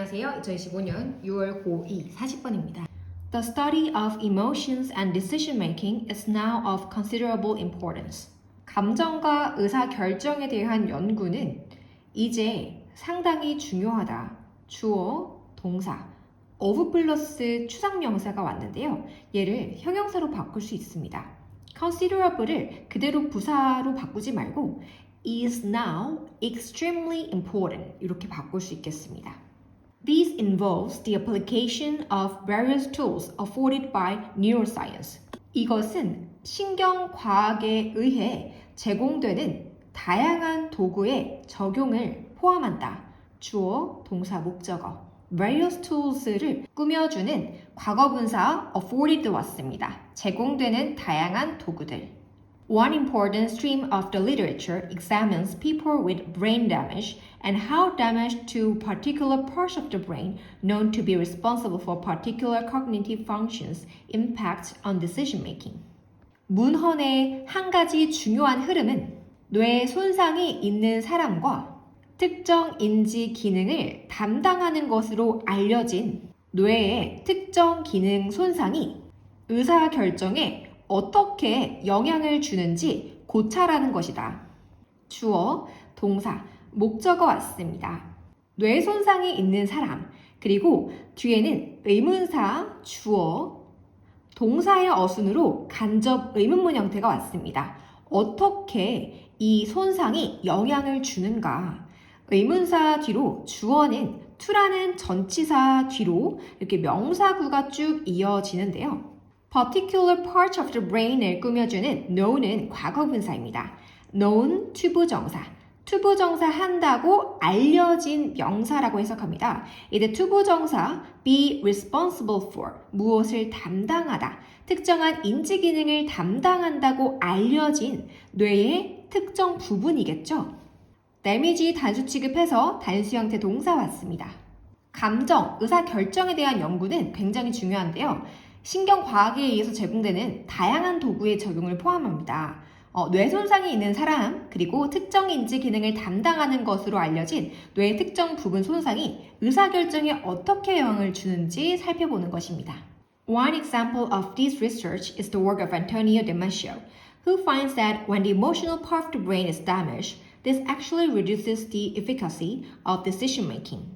안녕하세요. 2025년 6월 고2 40번입니다. The study of emotions and decision making is now of considerable importance. 감정과 의사 결정에 대한 연구는 이제 상당히 중요하다. 주어, 동사, of 플러스 추상명사가 왔는데요. 얘를 형용사로 바꿀 수 있습니다. considerable을 그대로 부사로 바꾸지 말고 is now extremely important 이렇게 바꿀 수 있겠습니다. This involves the application of various tools afforded by neuroscience. 이것은 신경 과학에 의해 제공되는 다양한 도구의 적용을 포함한다. 주어, 동사, 목적어. various tools를 꾸며주는 과거분사 afforded 왔습니다. 제공되는 다양한 도구들. One important stream of the literature examines people with brain damage and how damage to particular parts of the brain known to be responsible for particular cognitive functions impact on decision making. 문헌의 한 가지 중요한 흐름은 뇌 손상이 있는 사람과 특정 인지 기능을 담당하는 것으로 알려진 뇌의 특정 기능 손상이 의사 결정에 어떻게 영향을 주는지 고찰하는 것이다. 주어, 동사, 목적어 왔습니다. 뇌 손상이 있는 사람, 그리고 뒤에는 의문사, 주어, 동사의 어순으로 간접 의문문 형태가 왔습니다. 어떻게 이 손상이 영향을 주는가? 의문사 뒤로 주어는 to라는 전치사 뒤로 이렇게 명사구가 쭉 이어지는데요. Particular part of the brain을 꾸며주는 know는 과거 분사입니다. known 투부 정사, 투부 정사 한다고 알려진 명사라고 해석합니다. 이때 투부 정사 be responsible for 무엇을 담당하다, 특정한 인지 기능을 담당한다고 알려진 뇌의 특정 부분이겠죠. 데미지 단수 취급해서 단수 형태 동사 왔습니다. 감정, 의사 결정에 대한 연구는 굉장히 중요한데요. 신경과학에 의해서 제공되는 다양한 도구의 적용을 포함합니다. 어, 뇌 손상이 있는 사람, 그리고 특정 인지 기능을 담당하는 것으로 알려진 뇌의 특정 부분 손상이 의사결정에 어떻게 영향을 주는지 살펴보는 것입니다. One example of this research is the work of Antonio Damasio, who finds that when the emotional part of the brain is damaged, this actually reduces the efficacy of decision making.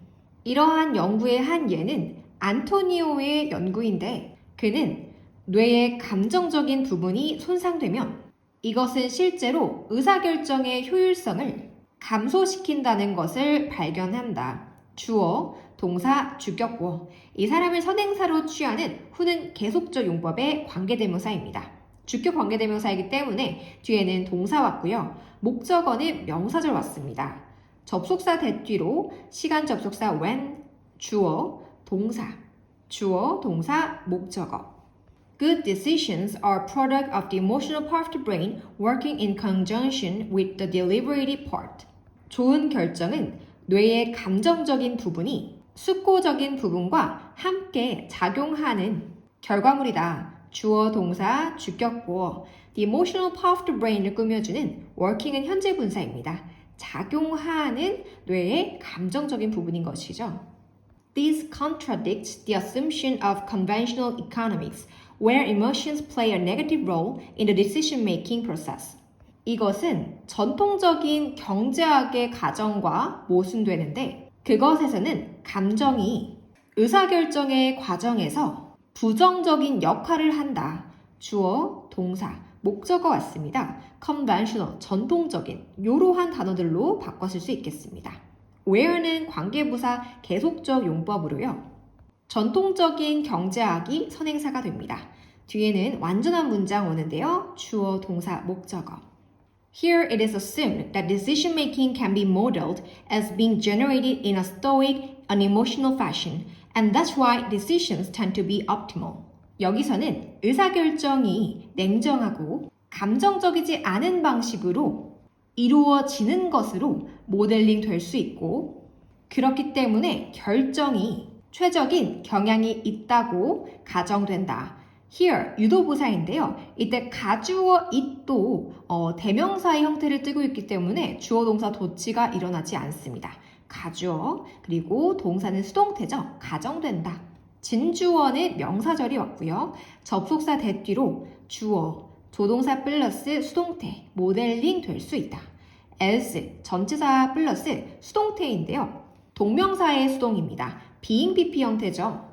이러한 연구의 한 예는 안토니오의 연구인데 그는 뇌의 감정적인 부분이 손상되면 이것은 실제로 의사결정의 효율성을 감소시킨다는 것을 발견한다. 주어, 동사, 주격보. 이 사람을 선행사로 취하는 후는 계속적 용법의 관계대명사입니다. 주격 관계대명사이기 때문에 뒤에는 동사 왔고요. 목적어는 명사절 왔습니다. 접속사 대뒤로 시간 접속사 when, 주어, 동사, 주어, 동사, 목적어. Good decisions are product of the emotional part of the brain working in conjunction with the deliberative part. 좋은 결정은 뇌의 감정적인 부분이 숙고적인 부분과 함께 작용하는 결과물이다. 주어, 동사, 주격보어. The emotional part of the brain을 꾸며주는 working은 현재 분사입니다. 작용하는 뇌의 감정적인 부분인 것이죠. This contradicts the assumption of conventional economics, where emotions play a negative role in the decision-making process. 이것은 전통적인 경제학의 가정과 모순되는데 그것에서는 감정이 의사결정의 과정에서 부정적인 역할을 한다. 주어, 동사, 목적어 왔습니다. conventional, 전통적인, 이러한 단어들로 바꿔 쓸 수 있겠습니다. Where는 관계부사 계속적 용법으로요. 전통적인 경제학이 선행사가 됩니다. 뒤에는 완전한 문장 오는데요. 주어, 동사, 목적어. Here it is assumed that decision making can be modeled as being generated in a stoic, unemotional fashion, and that's why decisions tend to be optimal. 여기서는 의사결정이 냉정하고 감정적이지 않은 방식으로 이루어지는 것으로 모델링 될 수 있고, 그렇기 때문에 결정이 최적인 경향이 있다고 가정된다. here 유도부사인데요. 이때 가주어 it도 어, 대명사의 형태를 띠고 있기 때문에 주어 동사 도치가 일어나지 않습니다. 가주어, 그리고 동사는 수동태죠. 가정된다. 진주어는 명사절이 왔고요. 접속사 대 뒤로 주어, 조동사 플러스 수동태, 모델링 될 수 있다. else, 전치사 플러스 수동태인데요. 동명사의 수동입니다. being PP 형태죠.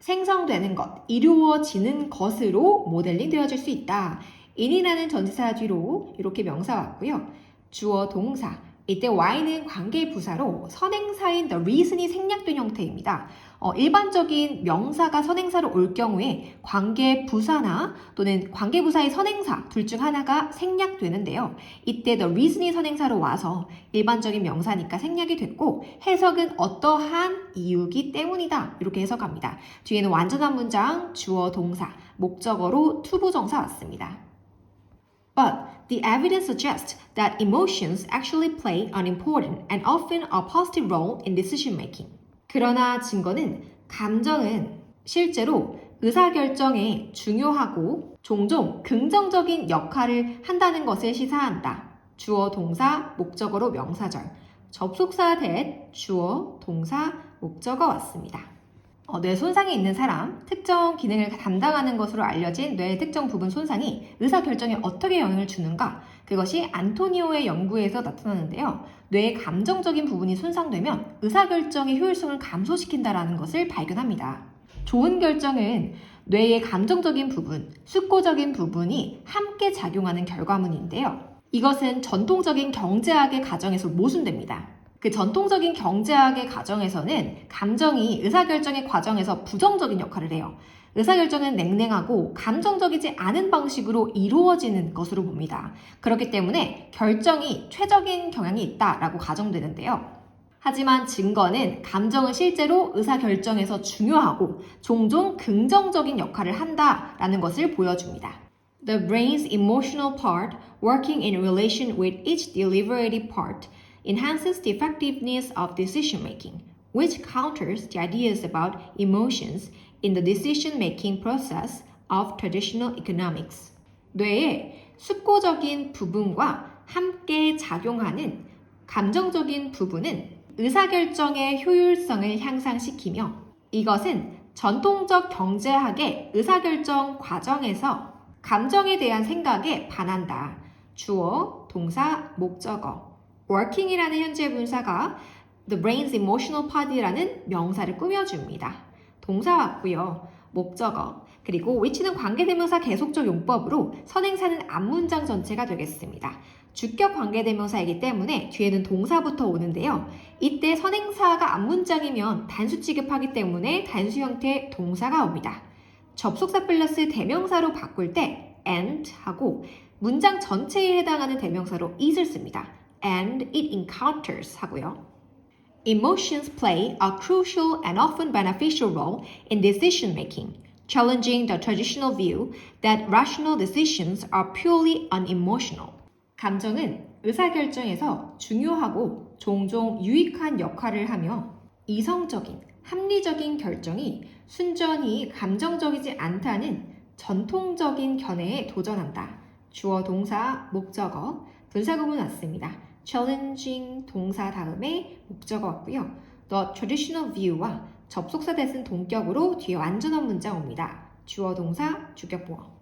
생성되는 것, 이루어지는 것으로 모델링 되어질 수 있다. in이라는 전치사 뒤로 이렇게 명사 왔고요. 주어, 동사. 이때 y는 관계 부사로 선행사인 the reason이 생략된 형태입니다. 어, 일반적인 명사가 선행사로 올 경우에 관계 부사나 또는 관계 부사의 선행사 둘 중 하나가 생략되는데요. 이때 the reason이 선행사로 와서 일반적인 명사니까 생략이 됐고 해석은 어떠한 이유기 때문이다. 이렇게 해석합니다. 뒤에는 완전한 문장, 주어, 동사, 목적어로 투부정사 왔습니다. But the evidence suggests that emotions actually play an important and often a positive role in decision making. 그러나 증거는 감정은 실제로 의사결정에 중요하고 종종 긍정적인 역할을 한다는 것을 시사한다. 주어, 동사, 목적어로 명사절. 접속사 대 주어, 동사, 목적어 왔습니다. 어, 뇌 손상이 있는 사람, 특정 기능을 담당하는 것으로 알려진 뇌의 특정 부분 손상이 의사 결정에 어떻게 영향을 주는가? 그것이 안토니오의 연구에서 나타나는데요. 뇌의 감정적인 부분이 손상되면 의사 결정의 효율성을 감소시킨다라는 것을 발견합니다. 좋은 결정은 뇌의 감정적인 부분, 숙고적인 부분이 함께 작용하는 결과물인데요. 이것은 전통적인 경제학의 가정에서 모순됩니다. 그 전통적인 경제학의 가정에서는 감정이 의사결정의 과정에서 부정적인 역할을 해요. 의사결정은 냉랭하고 감정적이지 않은 방식으로 이루어지는 것으로 봅니다. 그렇기 때문에 결정이 최적인 경향이 있다라고 가정되는데요. 하지만 증거는 감정은 실제로 의사결정에서 중요하고 종종 긍정적인 역할을 한다라는 것을 보여줍니다. The brain's emotional part working in relation with each deliberative part enhances the effectiveness of decision making, which counters the ideas about emotions in the decision making process of traditional economics. 뇌의 숙고적인 부분과 함께 작용하는 감정적인 부분은 의사결정의 효율성을 향상시키며 이것은 전통적 경제학의 의사결정 과정에서 감정에 대한 생각에 반한다. 주어, 동사, 목적어. Working이라는 현재 분사가 the brain's emotional part이라는 명사를 꾸며줍니다. 동사 왔고요. 목적어. 그리고 which는 관계대명사 계속적 용법으로 선행사는 앞문장 전체가 되겠습니다. 주격 관계대명사이기 때문에 뒤에는 동사부터 오는데요. 이때 선행사가 앞문장이면 단수 취급하기 때문에 단수 형태의 동사가 옵니다. 접속사 플러스 대명사로 바꿀 때 and 하고 문장 전체에 해당하는 대명사로 it을 씁니다. And it encounters 하고요. Emotions play a crucial and often beneficial role in decision making, challenging the traditional view that rational decisions are purely unemotional. 감정은 의사결정에서 중요하고 종종 유익한 역할을 하며 이성적인, 합리적인 결정이 순전히 감정적이지 않다는 전통적인 견해에 도전한다. 주어, 동사, 목적어, 분사 구문 왔습니다. Challenging 동사 다음에 목적어 왔고요. The traditional view와 접속사 대신 동격으로 뒤에 완전한 문장 옵니다. 주어, 동사, 주격 보어.